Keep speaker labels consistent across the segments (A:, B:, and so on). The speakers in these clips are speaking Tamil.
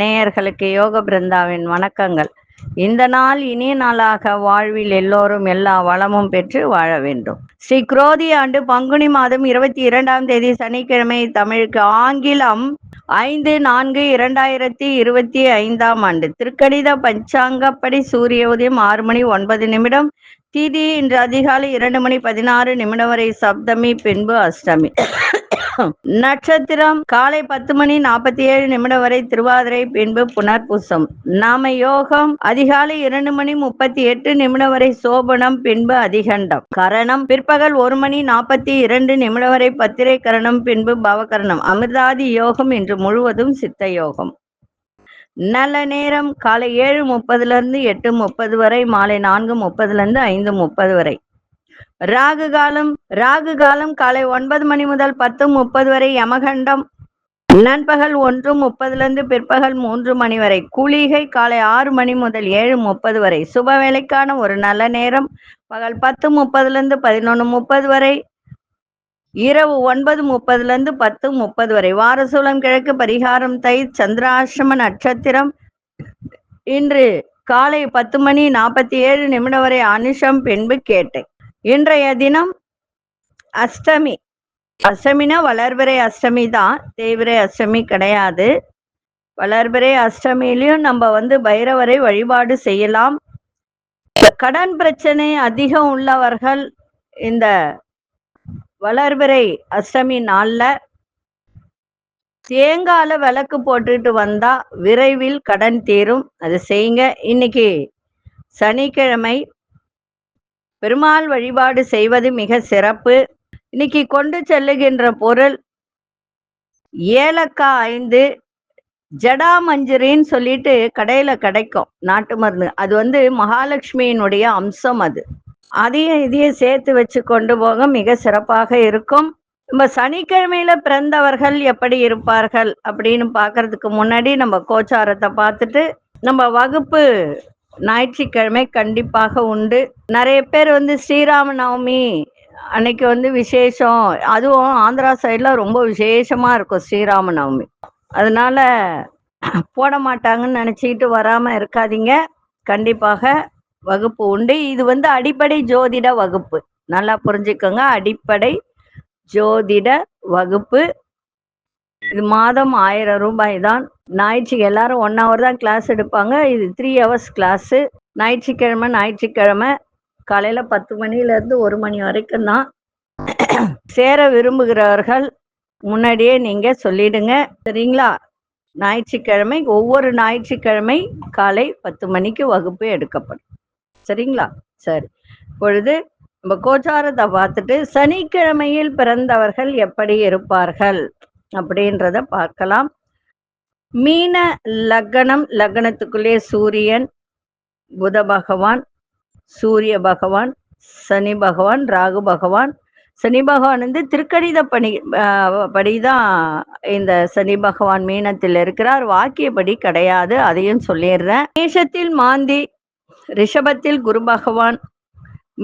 A: நேயர்களுக்கு யோக பிருந்தாவின் வணக்கங்கள். இந்த நாள் இனிய நாளாக வாழ்வில் எல்லோரும் எல்லா வளமும் பெற்று வாழ வேண்டும். ஸ்ரீ குரோதி ஆண்டு பங்குனி மாதம் இருபத்தி இரண்டாம் தேதி சனிக்கிழமை தமிழுக்கு ஆங்கிலம் ஐந்து நான்கு இரண்டாயிரத்தி இருபத்தி ஐந்தாம் ஆண்டு. திருக்கணித பஞ்சாங்கப்படி சூரிய உதயம் ஆறு மணி ஒன்பது நிமிடம் தீதி இன்று அதிகாலை இரண்டு மணி பதினாறு நிமிடம் வரை சப்தமி பின்பு அஷ்டமி. நட்சத்திரம் காலை பத்து மணி நாற்பத்தி ஏழு நிமிடம் வரை திருவாதிரை பின்பு புனர்பூசம். நாம யோகம் அதிகாலை இரண்டு மணி முப்பத்தி எட்டு நிமிடம் வரை சோபனம் பின்பு அதிகண்டம். கரணம் பிற்பகல் ஒரு மணி நாற்பத்தி இரண்டு நிமிடம் வரை பத்திரை கரணம் பின்பு பவகரணம். அமிர்தாதி யோகம் இன்று முழுவதும் சித்த யோகம். நல்ல நேரம் காலை ஏழு முப்பதுல இருந்து எட்டு முப்பது வரை மாலை நான்கு முப்பதுல இருந்து ஐந்து முப்பது வரை. ராகு காலம் ராகு காலம் காலை ஒன்பது மணி முதல் பத்து முப்பது வரை யமகண்டம். நண்பகல் ஒன்று முப்பதுல இருந்து பிற்பகல் மூன்று மணி வரை குளிகை காலை ஆறு மணி முதல் ஏழு முப்பது வரை. சுப வேலைக்கான ஒரு நல்ல நேரம். பகல் பத்து முப்பதுல இருந்து பதினொன்று முப்பது வரை. இரவு ஒன்பது முப்பதுல இருந்து பத்து முப்பது வரை. வாரசூலம் கிழக்கு பரிகாரம் தை சந்திராசிரம நட்சத்திரம். இன்று காலை பத்து மணி நாற்பத்தி ஏழு நிமிடம் வரை அனுஷம் பின்பு கேட்டேன். இன்றைய தினம் அஷ்டமி. அஷ்டமினா வளர்பிறை அஷ்டமி தான். தேய்பிறை அஷ்டமி கிடையாது. வளர்பிறை அஷ்டமிலையும் நம்ம வந்து பைரவரை வழிபாடு செய்யலாம். கடன் பிரச்சனை அதிகம் உள்ளவர்கள் இந்த வளர்பிறை அஷ்டமி நாள்ல தேங்கால விளக்கு போட்டுட்டு வந்தா விரைவில் கடன் தீரும். அது செய்யுங்க. இன்னைக்கு சனிக்கிழமை பெருமாள் வழிபாடு செய்வது மிக சிறப்பு. இன்னைக்கு கொண்டு செல்லுகின்ற பொருள் ஏலக்காய் ஐந்து ஜடாமஞ்சரின்னு சொல்லிட்டு கடையில கிடைக்கும். நாட்டு மருந்து. அது வந்து மகாலட்சுமியினுடைய அம்சம் அது. அதையும் இதையும் சேர்த்து வச்சு கொண்டு போக மிக சிறப்பாக இருக்கும். நம்ம சனிக்கிழமையில பிறந்தவர்கள் எப்படி இருப்பார்கள் அப்படின்னு பார்க்கறதுக்கு முன்னாடி நம்ம கோச்சாரத்தை பார்த்துட்டு நம்ம வகுப்பு ஞாயிற்றுக்கிழமை கண்டிப்பாக உண்டு. நிறைய பேர் வந்து ஸ்ரீராம நவமி அன்னைக்கு வந்து விசேஷம். அதுவும் ஆந்திரா சைடில் ரொம்ப விசேஷமா இருக்கும் ஸ்ரீராம நவமி அதனால போட மாட்டாங்கன்னு நினச்சிக்கிட்டு வராமல் இருக்காதீங்க. கண்டிப்பாக வகுப்பு உண்டு. இது வந்து அடிப்படை ஜோதிட வகுப்பு. நல்லா புரிஞ்சுக்கோங்க. அடிப்படை ஜோதிட வகுப்பு. இது மாதம் ஆயிரம் ரூபாய் தான். ஞாயிற்றுக்கு எல்லாரும் ஒன் ஹவர் தான் கிளாஸ் எடுப்பாங்க. இது த்ரீ ஹவர்ஸ் கிளாஸு ஞாயிற்றுக்கிழமை ஞாயிற்றுக்கிழமை காலையில் பத்து மணிலேருந்து ஒரு மணி வரைக்கும் தான். சேர விரும்புகிறவர்கள் முன்னாடியே நீங்கள் சொல்லிடுங்க. சரிங்களா? ஞாயிற்றுக்கிழமை ஒவ்வொரு ஞாயிற்றுக்கிழமை காலை பத்து மணிக்கு வகுப்பு எடுக்கப்படும். சரிங்களா? சரி. பொழுது நம்ம கோச்சாரத்தை பார்த்துட்டு சனிக்கிழமையில் பிறந்தவர்கள் எப்படி இருப்பார்கள் அப்படின்றத பார்க்கலாம். மீன லக்னம் லக்னத்துக்குள்ளே சூரியன் புத பகவான் சூரிய பகவான் சனி பகவான் ராகு பகவான். சனி பகவான் வந்து திருக்கணித பணி படிதான் இந்த சனி பகவான் மீனத்தில் இருக்கிறார். வாக்கியப்படி கிடையாது. அதையும் சொல்லிடுறேன். மேஷத்தில் மாந்தி ரிஷபத்தில் குரு பகவான்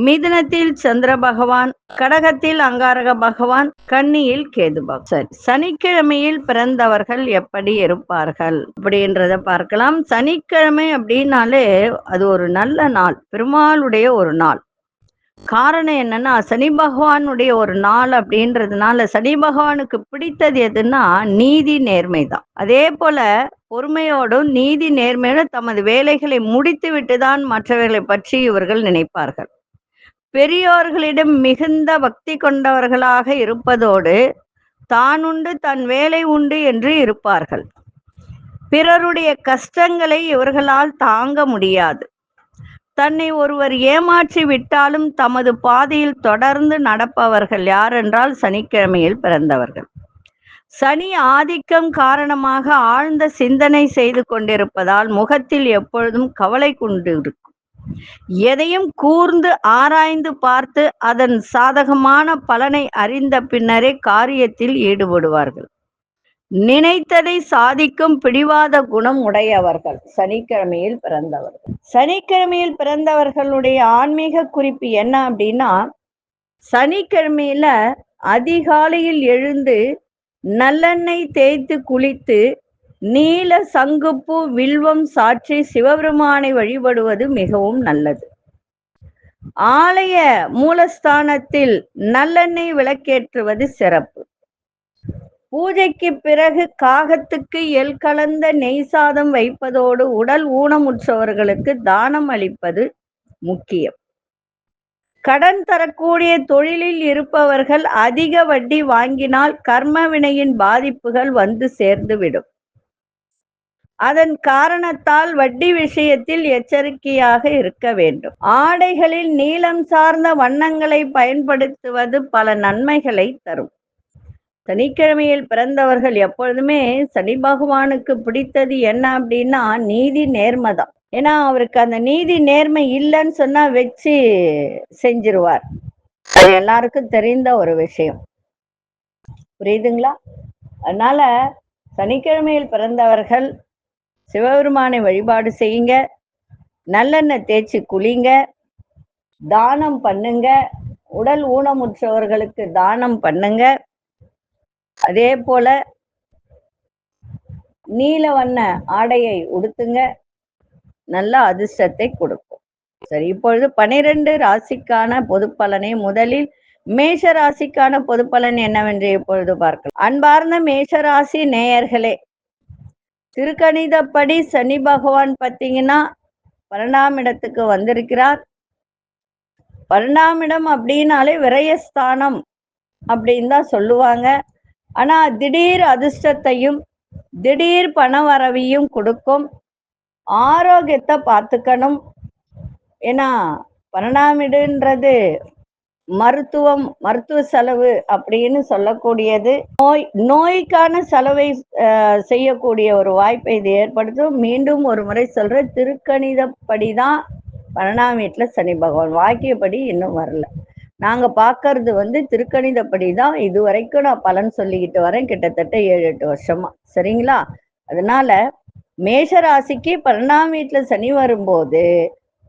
A: மிதுனத்தில் சந்திர பகவான் கடகத்தில் அங்காரக பகவான் கன்னியில் கேது பகவான். சரி சனிக்கிழமையில் பிறந்தவர்கள் எப்படி இருப்பார்கள் அப்படின்றத பார்க்கலாம். சனிக்கிழமை அப்படின்னாலே அது ஒரு நல்ல நாள் பெருமாளுடைய ஒரு நாள். காரணம் என்னன்னா சனி பகவானுடைய ஒரு நாள் அப்படின்றதுனால சனி பகவானுக்கு பிடித்தது எதுன்னா நீதி நேர்மை தான் அதே போல பொறுமையோடும் நீதி நேர்மையோடும் தமது வேலைகளை முடித்து விட்டுதான் மற்றவர்களை பற்றி இவர்கள் நினைப்பார்கள். பெரியோர்களிடம் மிகுந்த பக்தி கொண்டவர்களாக இருப்பதோடு தான் உண்டு தன் வேலை உண்டு என்று இருப்பார்கள். பிறருடைய கஷ்டங்களை இவர்களால் தாங்க முடியாது. தன்னை ஒருவர் ஏமாற்றி விட்டாலும் தமது பாதையில் தொடர்ந்து நடப்பவர்கள் யாரென்றால் சனிக்கிழமையில் பிறந்தவர்கள். சனி ஆதிக்கம் காரணமாக ஆழ்ந்த சிந்தனை செய்து கொண்டிருப்பதால் முகத்தில் எப்பொழுதும் கவலை கொண்டு இருக்கும். எதையும் கூர்ந்து ஆராய்ந்து பார்த்து அதன் சாதகமான பலனை அறிந்த பின்னரே காரியத்தில் ஈடுபடுவார்கள். நினைத்ததை சாதிக்கும் பிடிவாத குணம் உடையவர்கள் சனிக்கிழமையில் பிறந்தவர்கள். சனிக்கிழமையில் பிறந்தவர்களுடைய ஆன்மீக குறிப்பு என்ன அப்படின்னா சனிக்கிழமையில அதிகாலையில் எழுந்து நல்லெண்ணெய் தேய்த்து குளித்து நீல சங்குப்பூ வில்வம் சாற்றி சிவபெருமானை வழிபடுவது மிகவும் நல்லது. ஆலய மூலஸ்தானத்தில் நல்லெண்ணெய் விளக்கேற்றுவது சிறப்பு. பூஜைக்கு பிறகு காகத்துக்கு எல் கலந்த நெய் சாதம் வைப்பதோடு உடல் ஊனமுற்றவர்களுக்கு தானம் அளிப்பது முக்கியம். கடன் தரக்கூடிய தொழிலில் இருப்பவர்கள் அதிக வட்டி வாங்கினால் கர்ம வினையின் பாதிப்புகள் வந்து சேர்ந்துவிடும். அதன் காரணத்தால் வட்டி விஷயத்தில் எச்சரிக்கையாக இருக்க வேண்டும். ஆடைகளில் நீளம் சார்ந்த வண்ணங்களை பயன்படுத்துவது பல நன்மைகளை தரும். சனிக்கிழமையில் பிறந்தவர்கள் எப்பொழுதுமே சனி பகவானுக்கு பிடித்தது என்ன அப்படின்னா நீதி நேர்மதம். ஏன்னா அவருக்கு அந்த நீதி நேர்மை இல்லைன்னு சொன்னா வச்சு செஞ்சிருவார். அது எல்லாருக்கும் தெரிந்த ஒரு விஷயம். புரியுதுங்களா? அதனால சனிக்கிழமையில் பிறந்தவர்கள் சிவபெருமானை வழிபாடு செய்யுங்க. நல்லெண்ணெய் தேய்ச்சி குளிங்க. தானம் பண்ணுங்க. உடல் ஊனமுற்றவர்களுக்கு தானம் பண்ணுங்க. அதே போல நீல வண்ண ஆடையை உடுத்துங்க. நல்ல அதிர்ஷ்டத்தை கொடுக்கும். சரி இப்பொழுது பனிரெண்டு ராசிக்கான பொது பலனை முதலில் மேஷ ராசிக்கான பொது பலன் என்னவென்று இப்பொழுது பார்க்கலாம். அன்பார்ந்த மேஷ ராசி நேயர்களே திருக்கணிதப்படி சனி பகவான் பார்த்தீங்கன்னா பன்னெண்டாம் இடத்துக்கு வந்திருக்கிறார். பன்னெண்டாம் இடம் அப்படின்னாலே விரயஸ்தானம் அப்படின்னு தான் சொல்லுவாங்க. ஆனா திடீர் அதிர்ஷ்டத்தையும் திடீர் பண வரவையும் கொடுக்கும். ஆரோக்கியத்தை பார்த்துக்கணும். ஏன்னா பன்னெண்டாமிடுன்றது மருத்துவம் மருத்துவ செலவு அப்படின்னு சொல்லக்கூடியது. நோய் நோய்க்கான செலவை செய்யக்கூடிய ஒரு வாய்ப்பை இது ஏற்படுத்தும். மீண்டும் ஒரு முறை சொல்ற திருக்கணிதப்படி தான் பன்னெண்டாம் வீட்டில் சனி பகவான். வாக்கியப்படி இன்னும் வரல. நாங்கள் பார்க்கறது வந்து திருக்கணிதப்படி தான் இது வரைக்கும் நான் பலன் சொல்லிக்கிட்டு வரேன் கிட்டத்தட்ட ஏழு எட்டு வருஷமா. சரிங்களா? அதனால மேஷராசிக்கு பன்னெண்டாம் வீட்டில் சனி வரும்போது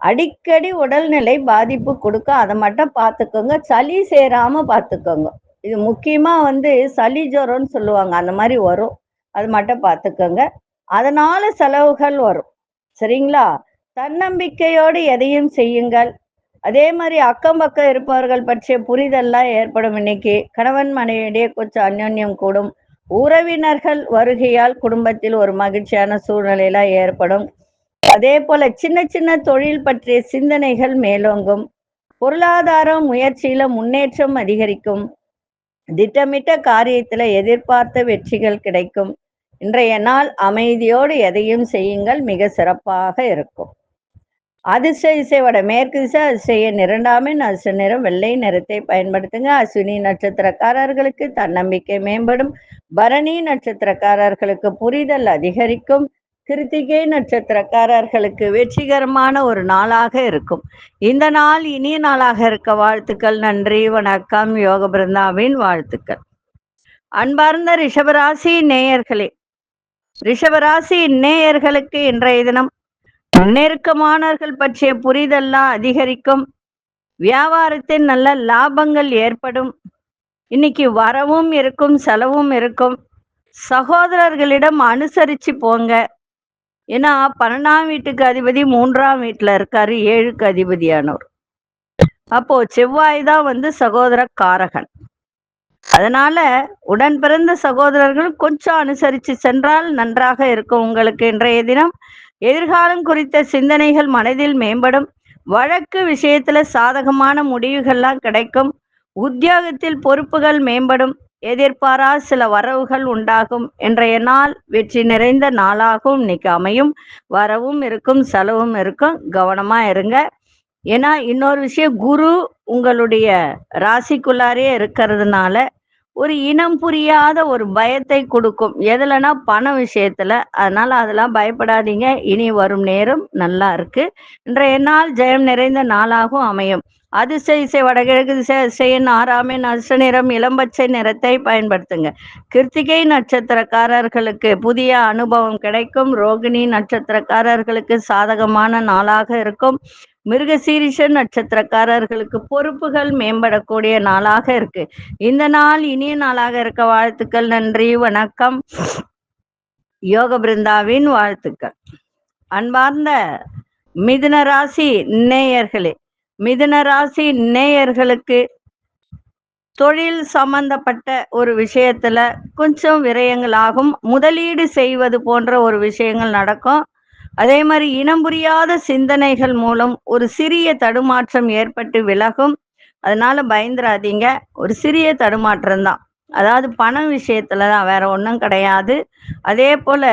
A: அடிக்கடி உடல்நிலை பாதிப்பு கொடுக்கும். அதை மட்டும் பார்த்துக்கோங்க. சளி சேராம பார்த்துக்கோங்க. இது முக்கியமா வந்து சளி ஜுரம்னு சொல்லுவாங்க. அந்த மாதிரி வரும். அது மட்டும் பார்த்துக்கோங்க. அதனால செலவுகள் வரும். சரிங்களா? தன்னம்பிக்கையோடு எதையும் செய்யுங்கள். அதே மாதிரி அக்கம் பக்கம் இருப்பவர்கள் பற்றிய புரிதல்லாம் ஏற்படும் இன்னைக்கு. கணவன் மனைவியிடையே கொஞ்சம் அந்யோன்யம் கூடும். உறவினர்கள் வருகையால் குடும்பத்தில் ஒரு மகிழ்ச்சியான சூழ்நிலையெல்லாம் ஏற்படும். அதே போல சின்ன சின்ன தொழில் பற்றிய சிந்தனைகள் மேலோங்கும். பொருளாதார முயற்சியில முன்னேற்றம் அதிகரிக்கும். திட்டமிட்ட காரியத்துல எதிர்பார்த்த வெற்றிகள் கிடைக்கும். இன்றைய நாள் அமைதியோடு எதையும் செய்யுங்கள். மிக சிறப்பாக இருக்கும். அதிர்ஷ்ட இசையோட மேற்கு திசை அதிசய நிரண்டாமின் அதிர்ஷ்ட நிறம் வெள்ளை நிறத்தை பயன்படுத்துங்க. அஸ்வினி நட்சத்திரக்காரர்களுக்கு தன்னம்பிக்கை மேம்படும். பரணி நட்சத்திரக்காரர்களுக்கு புரிதல் அதிகரிக்கும். கிருத்திகை நட்சத்திரக்காரர்களுக்கு வெற்றிகரமான ஒரு நாளாக இருக்கும். இந்த நாள் இனிய நாளாக இருக்க வாழ்த்துக்கள். நன்றி வணக்கம். யோக பிருந்தாவின் வாழ்த்துக்கள். அன்பார்ந்த ரிஷபராசி நேயர்களே ரிஷபராசி நேயர்களுக்கு இன்றைய தினம் நெருக்கமானவர்கள் பற்றிய புரிதல்லாம் அதிகரிக்கும். வியாபாரத்தில் நல்ல லாபங்கள் ஏற்படும். இன்னைக்கு வரவும் இருக்கும் செலவும் இருக்கும். சகோதரர்களிடம் அனுசரிச்சு போங்க. ஏன்னா பன்னெண்டாம் வீட்டுக்கு அதிபதி மூன்றாம் வீட்டுல இருக்காரு ஏழுக்கு அதிபதியானவர். அப்போ செவ்வாய் தான் வந்து சகோதர காரகன் அதனால உடன் பிறந்த சகோதரர்கள் கொஞ்சம் அனுசரித்து சென்றால் நன்றாக இருக்கும் உங்களுக்கு இன்றைய தினம். எதிர்காலம் குறித்த சிந்தனைகள் மனதில் மேம்படும். வழக்கு விஷயத்துல சாதகமான முடிவுகள்லாம் கிடைக்கும். உத்தியோகத்தில் பொறுப்புகள் மேம்படும். எதிர்பாரா சில வரவுகள் உண்டாகும். இன்றைய நாள் வெற்றி நிறைந்த நாளாகவும் இன்னைக்கு அமையும். வரவும் இருக்கும் செலவும் இருக்கும். கவனமா இருங்க. ஏன்னா இன்னொரு விஷயம் குரு உங்களுடைய ராசிக்குள்ளாரே இருக்கிறதுனால ஒரு இனம் புரியாத ஒரு பயத்தை கொடுக்கும். எதுலனா பண விஷயத்துல. அதனால அதெல்லாம் பயப்படாதீங்க. இனி வரும் நேரம் நல்லா இருக்கு. இன்றைய நாள் ஜெயம் நிறைந்த நாளாகவும் அமையும். அதிர்ஷ்ட இசை வடகிழக்கு திசை அதிசயன் ஆறாமின் அதிர்ஷ்ட நிறம் இளம்பச்சை நிறத்தை பயன்படுத்துங்க. கிருத்திகை நட்சத்திரக்காரர்களுக்கு புதிய அனுபவம் கிடைக்கும். ரோகிணி நட்சத்திரக்காரர்களுக்கு சாதகமான நாளாக இருக்கும். மிருகசீரிஷ நட்சத்திரக்காரர்களுக்கு பொறுப்புகள் மேம்படக்கூடிய நாளாக இருக்கு. இந்த நாள் இனிய நாளாக இருக்க வாழ்த்துக்கள் நன்றி வணக்கம். யோக பிருந்தாவின் வாழ்த்துக்கள். அன்பார்ந்த மிதுன ராசி நேயர்களே மிதுன ராசி நேயர்களுக்கு தொழில் சம்பந்தப்பட்ட ஒரு விஷயத்துல கொஞ்சம் விரயங்கள் ஆகும் முதலீடு செய்வது போன்ற ஒரு விஷயங்கள் நடக்கும். அதே மாதிரி இனம் புரியாத சிந்தனைகள் மூலம் ஒரு சிறிய தடுமாற்றம் ஏற்பட்டு விலகும். அதனால பயந்துராதீங்க. ஒரு சிறிய தடுமாற்றம் தான். அதாவது பண விஷயத்துல தான் வேற ஒன்றும் கிடையாது. அதே போல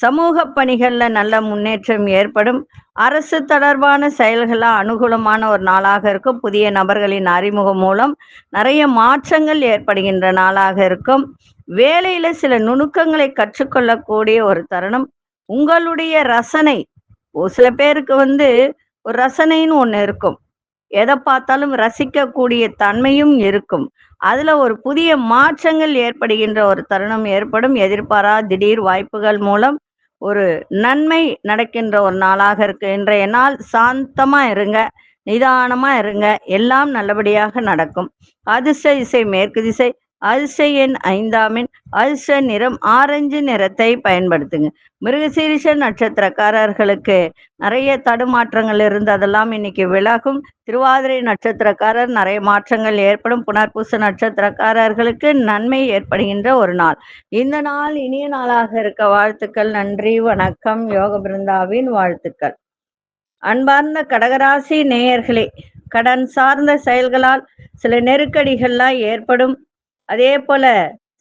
A: சமூக பணிகள்ல நல்ல முன்னேற்றம் ஏற்படும். அரசு தொடர்பான செயல்களா அனுகூலமான ஒரு நாளாக இருக்கும். புதிய நபர்களின் அறிமுகம் மூலம் நிறைய மாற்றங்கள் ஏற்படுகின்ற நாளாக இருக்கும். வேலையில சில நுணுக்கங்களை கற்றுக்கொள்ளக்கூடிய ஒரு தருணம். உங்களுடைய ரசனை ஒரு சில பேருக்கு வந்து ஒரு ரசனைன்னு ஒண்ணு இருக்கும். எதை பார்த்தாலும் ரசிக்கக்கூடிய தன்மையும் இருக்கும். அதுல ஒரு புதிய மாற்றங்கள் ஏற்படுகின்ற ஒரு தருணம் ஏற்படும். எதிர்பாரா திடீர் வாய்ப்புகள் மூலம் ஒரு நன்மை நடக்கின்ற ஒரு நாளாக இருக்கு. இன்றைய நாள் சாந்தமா இருங்க நிதானமா இருங்க. எல்லாம் நல்லபடியாக நடக்கும். அதிர்ஷ்ட இசை மேற்கு திசை அதிர்ஷ்ட எண் ஐந்தாமின் அல்ச நிறம் ஆரஞ்சு நிறத்தை பயன்படுத்துங்க. மிருகசீரிஷ நட்சத்திரக்காரர்களுக்கு நிறைய தடுமாற்றங்கள் இருந்து அதெல்லாம் இன்னைக்கு விலகும். திருவாதிரை நட்சத்திரக்காரர் நிறைய மாற்றங்கள் ஏற்படும். புனர்பூச நட்சத்திரக்காரர்களுக்கு நன்மை ஏற்படுகின்ற ஒரு நாள். இந்த நாள் இனிய நாளாக இருக்க வாழ்த்துக்கள். நன்றி வணக்கம். யோக பிருந்தாவின் வாழ்த்துக்கள். அன்பார்ந்த கடகராசி நேயர்களே கடன் சார்ந்த செயல்களால் சில நெருக்கடிகள்லாம் ஏற்படும். அதே போல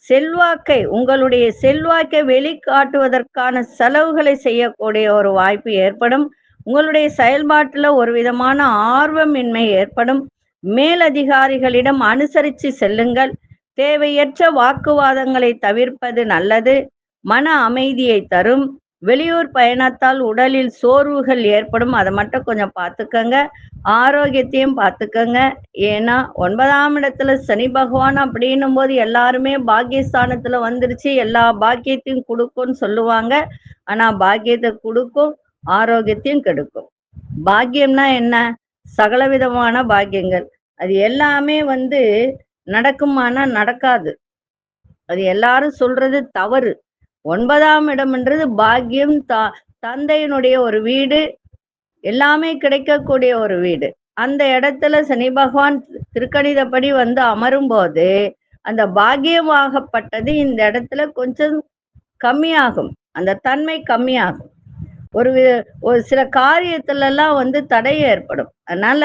A: செல்வாக்கை உங்களுடைய செல்வாக்கை வெளிக்காட்டுவதற்கான செலவுகளை செய்யக்கூடிய ஒரு வாய்ப்பு ஏற்படும். உங்களுடைய செயல்பாட்டுல ஒரு விதமான ஆர்வமின்மை ஏற்படும். மேலதிகாரிகளிடம் அனுசரித்து செல்லுங்கள். தேவையற்ற வாக்குவாதங்களை தவிர்ப்பது நல்லது. மன அமைதியை தரும். வெளியூர் பயணத்தால் உடலில் சோர்வுகள் ஏற்படும். அதை மட்டும் கொஞ்சம் பார்த்துக்கங்க. ஆரோக்கியத்தையும் பார்த்துக்கங்க. ஏன்னா ஒன்பதாம் இடத்துல சனி பகவான் அப்படின்னும் போது எல்லாருமே பாக்கியஸ்தானத்துல வந்துருச்சு. எல்லா பாக்கியத்தையும் கொடுக்கும்னு சொல்லுவாங்க. ஆனா பாக்கியத்தை கொடுக்கும் ஆரோக்கியத்தையும் கெடுக்கும். பாக்கியம்னா என்ன? சகலவிதமான பாக்கியங்கள். அது எல்லாமே வந்து நடக்குமானா நடக்காது. அது எல்லாரும் சொல்றது தவறு. ஒன்பதாம் இடம்ன்றது பாக்கியம் த தந்தையினுடைய ஒரு வீடு எல்லாமே கிடைக்கக்கூடிய ஒரு வீடு. அந்த இடத்துல சனி பகவான் திருக்கணிதப்படி வந்து அமரும் போது அந்த பாக்கியமாகப்பட்டது இந்த இடத்துல கொஞ்சம் கம்மியாகும். அந்த தன்மை கம்மியாகும். ஒரு ஒரு சில காரியத்துல எல்லாம் வந்து தடை ஏற்படும். அதனால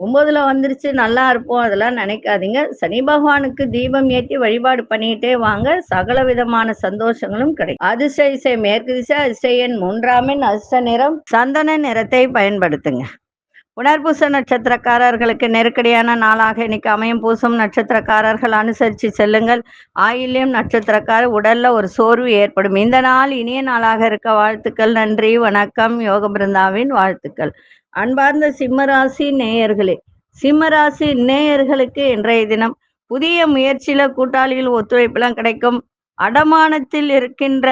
A: ஒன்பதுல வந்துருச்சு நல்லா இருப்போம் அதெல்லாம் நினைக்காதீங்க. சனி பகவானுக்கு தீபம் ஏற்றி வழிபாடு பண்ணிட்டே வாங்க. சகல விதமான சந்தோஷங்களும் கிடைக்கும். அதிர்ஷ்ட இசை மேற்கு திசை அதிர்ஷ்ட எண் மூன்றாமின் அதிர்ஷ்ட நிறம் சந்தன நிறத்தை பயன்படுத்துங்க. புனர்பூச நட்சத்திரக்காரர்களுக்கு நெருக்கடியான நாளாக இன்னைக்கு அமையும். பூசம் நட்சத்திரக்காரர்கள் அனுசரித்து செல்லுங்கள். ஆயில்யம் நட்சத்திரக்காரர் உடல்ல ஒரு சோர்வு ஏற்படும். இந்த நாள் இனிய நாளாக இருக்க வாழ்த்துக்கள். நன்றி வணக்கம். யோக பிருந்தாவின் வாழ்த்துக்கள். அன்பார்ந்த சிம்மராசி நேயர்களே சிம்மராசி நேயர்களுக்கு இன்றைய தினம் புதிய முயற்சியில கூட்டாளிகள் ஒத்துழைப்பெல்லாம் கிடைக்கும். அடமானத்தில் இருக்கின்ற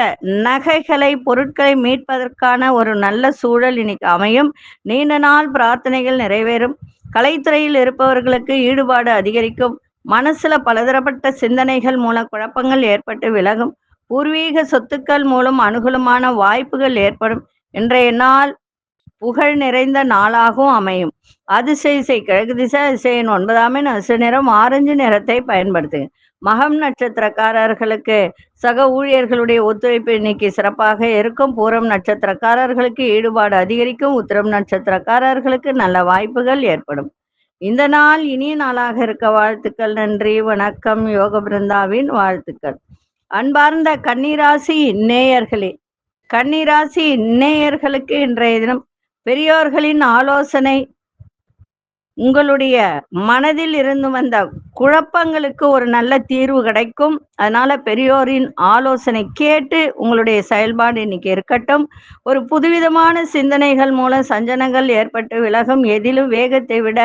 A: நகைகளை பொருட்களை மீட்பதற்கான ஒரு நல்ல சூழல் இன்னைக்கு அமையும். நீண்ட நாள் பிரார்த்தனைகள் நிறைவேறும். கலைத்துறையில் இருப்பவர்களுக்கு ஈடுபாடு அதிகரிக்கும். மனசுல பலதரப்பட்ட சிந்தனைகள் மூலம் குழப்பங்கள் ஏற்பட்டு விலகும். பூர்வீக சொத்துக்கள் மூலம் அனுகூலமான வாய்ப்புகள் ஏற்படும். இன்றைய நாள் புகழ் நிறைந்த நாளாகவும் அமையும். அதிர்ஷ்ட இசை கிழக்கு திசை அதிசயின் ஒன்பதாம் எண் நிறம் ஆரஞ்சு நிறத்தை பயன்படுத்துங்க மகம் நட்சத்திரக்காரர்களுக்கு சக ஊழியர்களுடைய ஒத்துழைப்பு இன்னைக்கு சிறப்பாக இருக்கும். பூரம் நட்சத்திரக்காரர்களுக்கு ஈடுபாடு அதிகரிக்கும். உத்திரம் நட்சத்திரக்காரர்களுக்கு நல்ல வாய்ப்புகள் ஏற்படும். இந்த நாள் இனிய நாளாக இருக்க வாழ்த்துக்கள் நன்றி வணக்கம். யோக பிருந்தாவின் வாழ்த்துக்கள். அன்பார்ந்த கன்னிராசி நேயர்களே கன்னிராசி நேயர்களுக்கு இன்றைய தினம் பெரியோர்களின் ஆலோசனை உங்களுடைய மனதில் இருந்து வந்த குழப்பங்களுக்கு ஒரு நல்ல தீர்வு கிடைக்கும். அதனால பெரியோரின் ஆலோசனை கேட்டு உங்களுடைய செயல்பாடு இன்னைக்கு இருக்கட்டும். ஒரு புதுவிதமான சிந்தனைகள் மூலம் சஞ்சனங்கள் ஏற்பட்டு விலகும் எதிலும் வேகத்தை விட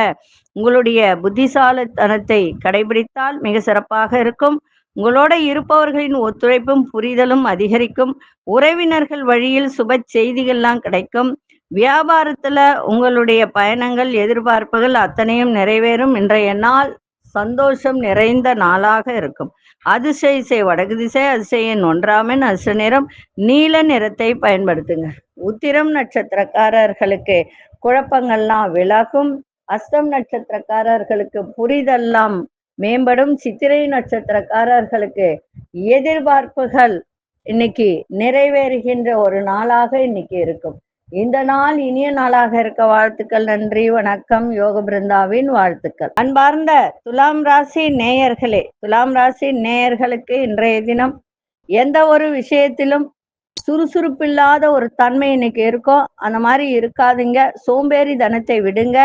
A: உங்களுடைய புத்திசாலித்தனத்தை கடைபிடித்தால் மிக சிறப்பாக இருக்கும். உங்களோட இருப்பவர்களின் ஒத்துழைப்பும் புரிதலும் அதிகரிக்கும். உறவினர்கள் வழியில் சுப செய்திகள்லாம் கிடைக்கும். வியாபாரத்துல உங்களுடைய பயணங்கள் எதிர்பார்ப்புகள் அத்தனையும் நிறைவேறும். இன்றைய நாள் சந்தோஷம் நிறைந்த நாளாக இருக்கும். அதிசய இசை வடக்கு திசை அதிசயன் ஒன்றாமின் அசு நிறம் நீல நிறத்தை பயன்படுத்துங்க. உத்திரம் நட்சத்திரக்காரர்களுக்கு குழப்பங்கள்லாம் விலகும். அஸ்தம் நட்சத்திரக்காரர்களுக்கு புரிதெல்லாம் மேம்படும். சித்திரை நட்சத்திரக்காரர்களுக்கு எதிர்பார்ப்புகள் இன்னைக்கு நிறைவேறுகின்ற ஒரு நாளாக இன்னைக்கு இருக்கும். இந்த நாள் இனிய நாளாக இருக்க வாழ்த்துக்கள் நன்றி வணக்கம் யோக பிருந்தாவின் வாழ்த்துக்கள். அன்பார்ந்த துலாம் ராசி நேயர்களே துலாம் ராசி நேயர்களுக்கு இன்றைய தினம் எந்த ஒரு விஷயத்திலும் சுறுசுறுப்பில்லாத ஒரு தன்மை இன்னைக்கு இருக்கும் அந்த மாதிரி இருக்காதுங்க. சோம்பேறி தனத்தை விடுங்க.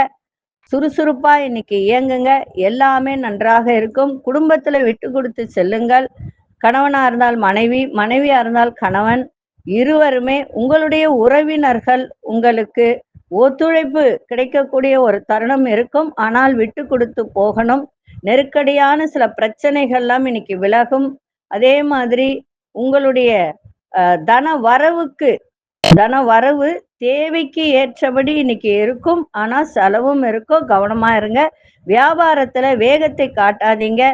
A: சுறுசுறுப்பா இன்னைக்கு இயங்குங்க. எல்லாமே நன்றாக இருக்கும். குடும்பத்துல விட்டு கொடுத்து செல்லுங்கள். கணவனா இருந்தால் மனைவி மனைவியா இருந்தால் கணவன். இருவருமே உங்களுடைய உறவினர்கள் உங்களுக்கு ஒத்துழைப்பு கிடைக்கக்கூடிய ஒரு தருணம் இருக்கும். ஆனால் விட்டு கொடுத்து போகணும். நெருக்கடியான சில பிரச்சனைகள்லாம் இன்னைக்கு விலகும். அதே மாதிரி உங்களுடைய தன வரவுக்கு தன வரவு தேவைக்கு ஏற்றபடி இன்னைக்கு இருக்கும். ஆனா செலவும் இருக்கும். கவனமா இருங்க. வியாபாரத்துல வேகத்தை காட்டாதீங்க.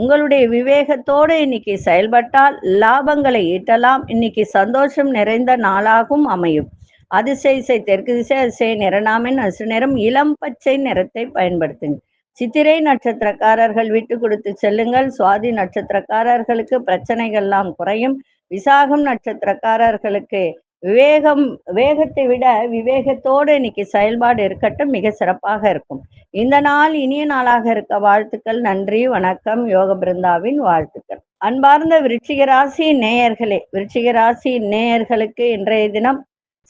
A: உங்களுடைய விவேகத்தோடு இன்னைக்கு செயல்பட்டால் லாபங்களை ஈட்டலாம். இன்னைக்கு சந்தோஷம் நிறைந்த நாளாகவும் அமையும். அதிசய இசை தெற்கு திசை அதிசய நிறநாமின் அசு நிறம் இளம் பச்சை நிறத்தை பயன்படுத்துங்க. சித்திரை நட்சத்திரக்காரர்கள் விட்டு கொடுத்து செல்லுங்கள். சுவாதி நட்சத்திரக்காரர்களுக்கு பிரச்சனைகள்லாம் குறையும். விசாகம் நட்சத்திரக்காரர்களுக்கு விவேகம் வேகத்தை விட விவேகத்தோடு இன்னைக்கு செயல்பாடு இருக்கட்டும் மிக சிறப்பாக இருக்கும். இந்த நாள் இனிய நாளாக இருக்க வாழ்த்துக்கள் நன்றி வணக்கம் யோக பிருந்தாவின் வாழ்த்துக்கள். அன்பார்ந்த விருச்சிக ராசி நேயர்களே விருச்சிக ராசி நேயர்களுக்கு இன்றைய தினம்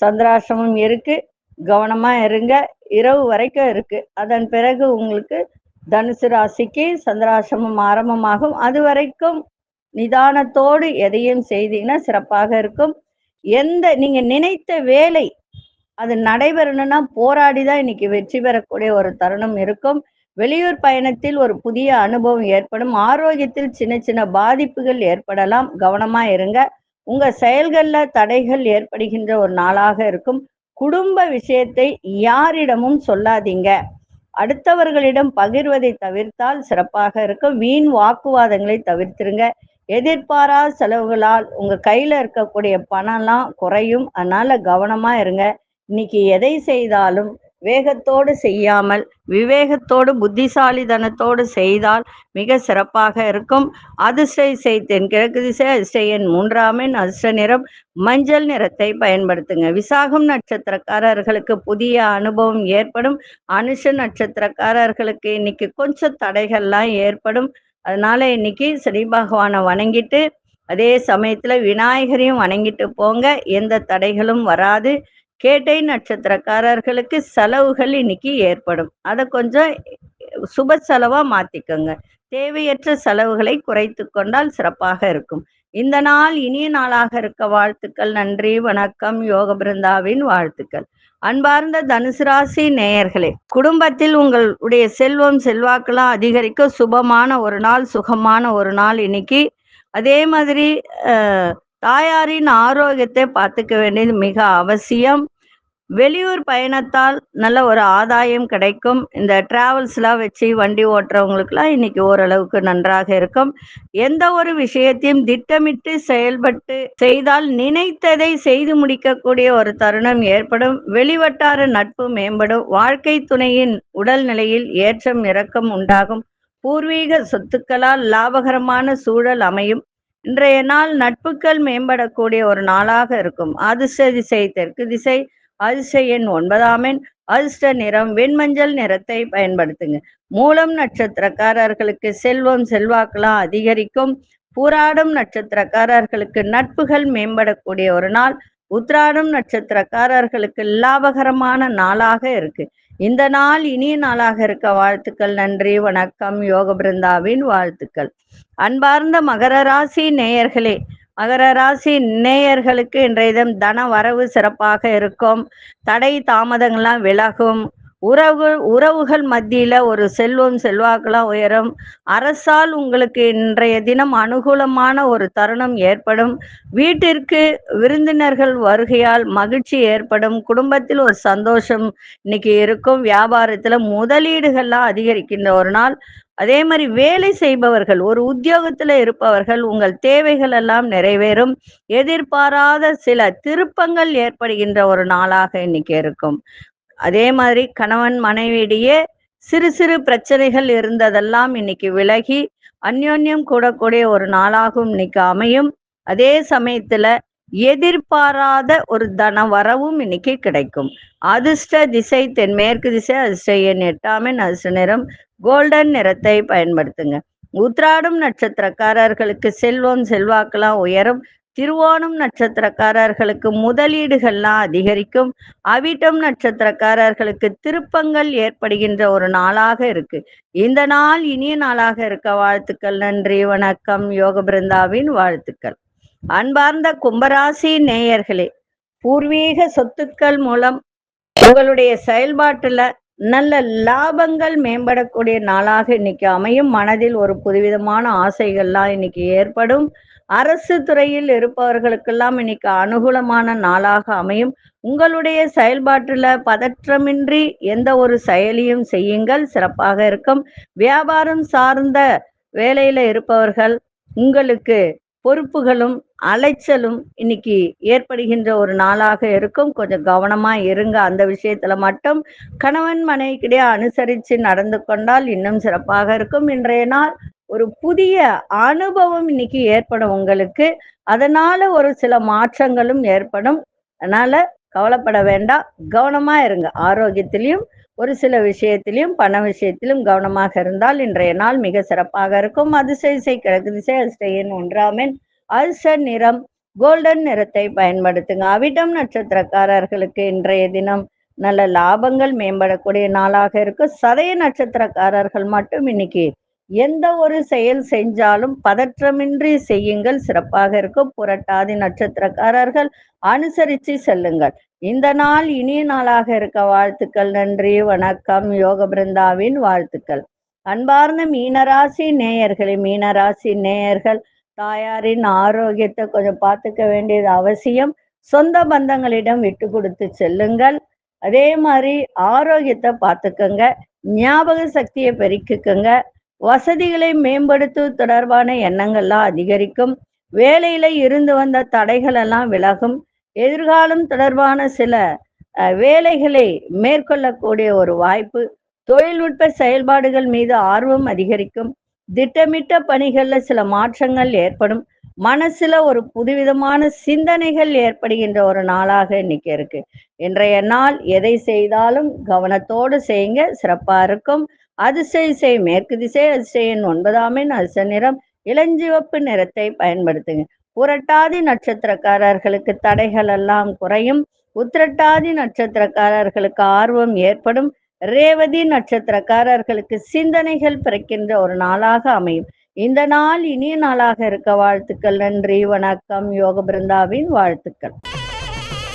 A: சந்திராசிரமம் இருக்கு. கவனமா இருங்க. இரவு வரைக்கும் இருக்கு. அதன் பிறகு உங்களுக்கு தனுசு ராசிக்கு சந்திராசிரமம் ஆரம்பமாகும். அது வரைக்கும் நிதானத்தோடு எதையும் செய்தீங்கன்னா சிறப்பாக இருக்கும். எந்த நீங்க நினைத்த வேலை அது நடைபெறணும்னா போராடி தான் இன்னைக்கு வெற்றி பெறக்கூடிய ஒரு தருணம் இருக்கும். வெளியூர் பயணத்தில் ஒரு புதிய அனுபவம் ஏற்படும். ஆரோக்கியத்தில் சின்ன சின்ன பாதிப்புகள் ஏற்படலாம். கவனமா இருங்க. உங்க செயல்கள்ல தடைகள் ஏற்படுகின்ற ஒரு நாளாக இருக்கும். குடும்ப விஷயத்தை யாரிடமும் சொல்லாதீங்க. அடுத்தவர்களிடம் பகிர்வதை தவிர்த்தால் சிறப்பாக இருக்கும். வீண் வாக்குவாதங்களை தவிர்த்திருங்க. எதிர்பாராத செலவுகளால் உங்க கையில இருக்கக்கூடிய பணம்லாம் குறையும். அதனால கவனமா இருங்க. இன்னைக்கு எதை செய்தாலும் வேகத்தோடு செய்யாமல் விவேகத்தோடு புத்திசாலிதனத்தோடு செய்தால் மிக சிறப்பாக இருக்கும். அதிர்ஷ்ட இசை தென்கிழக்கு திசை அதிர்ஷ்ட எண் மூன்றாமின் அதிர்ஷ்ட நிறம் மஞ்சள் நிறத்தை பயன்படுத்துங்க. விசாகம் நட்சத்திரக்காரர்களுக்கு புதிய அனுபவம் ஏற்படும். அனுஷ நட்சத்திரக்காரர்களுக்கு இன்னைக்கு கொஞ்சம் தடைகள்லாம் ஏற்படும். அதனால இன்னைக்கு சனி பகவானை வணங்கிட்டு அதே சமயத்துல விநாயகரையும் வணங்கிட்டு போங்க. எந்த தடைகளும் வராது. கேட்டை நட்சத்திரக்காரர்களுக்கு செலவுகள் இன்னைக்கு ஏற்படும். அதை கொஞ்சம் சுப செலவா மாத்திக்கோங்க. தேவையற்ற செலவுகளை குறைத்து கொண்டால் சிறப்பாக இருக்கும். இந்த நாள் இனிய நாளாக இருக்க வாழ்த்துக்கள். நன்றி வணக்கம். யோக பிருந்தாவின் வாழ்த்துக்கள். அன்பார்ந்த தனுசு ராசி நேயர்களே குடும்பத்தில் உங்களுடைய செல்வம் செல்வாக்கெல்லாம் அதிகரிக்க சுபமான ஒரு நாள் சுகமான ஒரு நாள் இன்னைக்கு. அதே மாதிரி தாயாரின் ஆரோக்கியத்தை பார்த்துக்க வேண்டியது மிக அவசியம். வெளியூர் பயணத்தால் நல்ல ஒரு ஆதாயம் கிடைக்கும். இந்த டிராவல்ஸ்லாம் வச்சு வண்டி ஓட்டுறவங்களுக்குலாம் இன்னைக்கு ஓரளவுக்கு நன்றாக இருக்கும். எந்த ஒரு விஷயத்தையும் திட்டமிட்டு செயல்பட்டு செய்தால் நினைத்ததை செய்து முடிக்கக்கூடிய ஒரு தருணம் ஏற்படும். வெளிவட்டார நட்பு மேம்படும். வாழ்க்கை துணையின் உடல்நிலையில் ஏற்றம் இறக்கம் உண்டாகும். பூர்வீக சொத்துக்களால் லாபகரமான சூழல் அமையும். இன்றைய நாள் நட்புகள் மேம்படக்கூடிய ஒரு நாளாக இருக்கும். அதிர்ஷ்ட திசை தெற்கு திசை. அதிர்ஷ்ட எண் ஒன்பதாம் எண் அதிர்ஷ்ட நிறம் வெண்மஞ்சள் நிறத்தை பயன்படுத்துங்க. மூலம் நட்சத்திரக்காரர்களுக்கு செல்வம் செல்வாக்கெல்லாம் அதிகரிக்கும். பூராடும் நட்சத்திரக்காரர்களுக்கு நட்புகள் மேம்படக்கூடிய ஒரு நாள். உத்ராடம் நட்சத்திரக்காரர்களுக்கு லாபகரமான நாளாக இருக்கு. இந்த நாள் இனிய நாளாக இருக்க வாழ்த்துக்கள் நன்றி வணக்கம். யோக பிருந்தாவின் வாழ்த்துக்கள். அன்பார்ந்த மகர ராசி நேயர்களே மகர ராசி நேயர்களுக்கு இன்றைய தினம் தன வரவு சிறப்பாக இருக்கும். தடை தாமதங்கள்லாம் விலகும். உறவு உறவுகள் மத்தியில ஒரு செல்வம் செல்வாக்கெல்லாம் உயரும். அரசால் உங்களுக்கு இன்றைய தினம் அனுகூலமான ஒரு தருணம் ஏற்படும். வீட்டிற்கு விருந்தினர்கள் வருகையால் மகிழ்ச்சி ஏற்படும். குடும்பத்தில் ஒரு சந்தோஷம் இன்னைக்கு இருக்கும். வியாபாரத்துல முதலீடுகள்லாம் அதிகரிக்கின்ற ஒரு நாள். அதே மாதிரி வேலை செய்பவர்கள் ஒரு உத்தியோகத்துல இருப்பவர்கள் உங்கள் தேவைகள் எல்லாம் நிறைவேறும். எதிர்பாராத சில திருப்பங்கள் ஏற்படுகின்ற ஒரு நாளாக இன்னைக்கு இருக்கும். அதே மாதிரி கணவன் மனைவியிடையே சிறு சிறு பிரச்சனைகள் இருந்ததெல்லாம் இன்னைக்கு விலகி அந்யோன்யம் கூடக்கூடிய ஒரு நாளாகவும் இன்னைக்கு அமையும். அதே சமயத்துல எதிர்பாராத ஒரு தன வரவும் இன்னைக்கு கிடைக்கும். அதிர்ஷ்ட திசை தென்மேற்கு திசை அதிர்ஷ்ட எண் எட்டாமின் அதிர்ஷ்ட நிறம் கோல்டன் நிறத்தை பயன்படுத்துங்க. உத்ராடும் நட்சத்திரக்காரர்களுக்கு செல்வம் செல்வாக்கெல்லாம் உயரும். திருவோணம் நட்சத்திரக்காரர்களுக்கு முதலீடுகள்லாம் அதிகரிக்கும். அவிட்டம் நட்சத்திரக்காரர்களுக்கு திருப்பங்கள் ஏற்படுகின்ற ஒரு நாளாக இருக்கு. இந்த நாள் இனிய நாளாக இருக்க வாழ்த்துக்கள். நன்றி வணக்கம். யோக பிருந்தாவின் வாழ்த்துக்கள். அன்பார்ந்த கும்பராசி நேயர்களே பூர்வீக சொத்துக்கள் மூலம் உங்களுடைய செயல்பாட்டுல நல்ல லாபங்கள் மேம்படக்கூடிய நாளாக இன்னைக்கு அமையும். மனதில் ஒரு புதுவிதமான ஆசைகள்லாம் இன்னைக்கு ஏற்படும். அரசு துறையில் இருப்பவர்களுக்கெல்லாம் இன்னைக்கு அனுகூலமான நாளாக அமையும். உங்களுடைய செயல்பாட்டுல பதற்றமின்றி எந்த ஒரு செயலியும் செய்யுங்கள். சிறப்பாக இருக்கும். வியாபாரம் சார்ந்த வேலையில இருப்பவர்கள் உங்களுக்கு பொறுப்புகளும் அலைச்சலும் இன்னைக்கு ஏற்படுகின்ற ஒரு நாளாக இருக்கும். கொஞ்சம் கவனமா இருங்க. அந்த விஷயத்துல மட்டும் கணவன் மனைவிக்கிடையே அனுசரித்து நடந்து கொண்டால் இன்னும் சிறப்பாக இருக்கும். இன்றைய நாள் ஒரு புதிய அனுபவம் இன்னைக்கு ஏற்படும் உங்களுக்கு. அதனால ஒரு சில மாற்றங்களும் ஏற்படும். அதனால கவலைப்பட வேண்டாம். கவனமா இருங்க. ஆரோக்கியத்திலையும் ஒரு சில விஷயத்திலையும் பண விஷயத்திலும் கவனமாக இருந்தால் இன்றைய நாள் மிக சிறப்பாக இருக்கும். அதிசய கிழக்கு திசை அதிர்ஷ்ட ஒன்றாமின். அதிர்ஷ்ட நிறம் கோல்டன் நிறத்தை பயன்படுத்துங்க. அவிட்டம் நட்சத்திரக்காரர்களுக்கு இன்றைய தினம் நல்ல லாபங்கள் மேம்படக்கூடிய நாளாக இருக்கும். சதய நட்சத்திரக்காரர்கள் மட்டும் இன்னைக்கு எந்த ஒரு செயல் செஞ்சாலும் பதற்றமின்றி செய்யுங்கள். சிறப்பாக இருக்கும். புரட்டாதி நட்சத்திரக்காரர்கள் அனுசரித்து செல்லுங்கள். இந்த நாள் இனிய நாளாக இருக்க வாழ்த்துக்கள். நன்றி வணக்கம். யோக பிருந்தாவின் வாழ்த்துக்கள். அன்பார்ந்த மீனராசி நேயர்களே மீனராசி நேயர்கள் தாயாரின் ஆரோக்கியத்தை கொஞ்சம் பார்த்துக்க வேண்டியது அவசியம். சொந்த பந்தங்களிடம் விட்டு கொடுத்து செல்லுங்கள். அதே மாதிரி ஆரோக்கியத்தை பார்த்துக்கோங்க. ஞாபக சக்தியை பெருக்கிக்கோங்க. வசதிகளை மேம்படுத்துவது தொடர்பான எண்ணங்கள்லாம் அதிகரிக்கும். வேலையில இருந்து வந்த தடைகள் எல்லாம் விலகும். எதிர்காலம் தொடர்பான சில வேலைகளை மேற்கொள்ளக்கூடிய ஒரு வாய்ப்பு. தொழில்நுட்ப செயல்பாடுகள் மீது ஆர்வம் அதிகரிக்கும். திட்டமிட்ட பணிகள்ல சில மாற்றங்கள் ஏற்படும். மனசுல ஒரு புதுவிதமான சிந்தனைகள் ஏற்படுகின்ற ஒரு நாளாக இன்னைக்கு இருக்கு. இன்றைய நாள் எதை செய்தாலும் கவனத்தோடு செய்யுங்க. சிறப்பா இருக்கும். அதிசய இசை மேற்கு திசை அதிசயன் ஒன்பதாமின் அதிர்ஷ்ட நிறம். இளஞ்சிவப்பு நிறத்தை பயன்படுத்துங்க. புரட்டாதி நட்சத்திரக்காரர்களுக்கு தடைகள் எல்லாம் குறையும். உத்திரட்டாதி நட்சத்திரக்காரர்களுக்கு ஆர்வம் ஏற்படும். ரேவதி நட்சத்திரக்காரர்களுக்கு சிந்தனைகள் பிறக்கின்ற ஒரு நாளாக அமையும். இந்த நாள் இனிய நாளாக இருக்க வாழ்த்துக்கள். நன்றி வணக்கம். யோக பிருந்தாவின் வாழ்த்துக்கள்.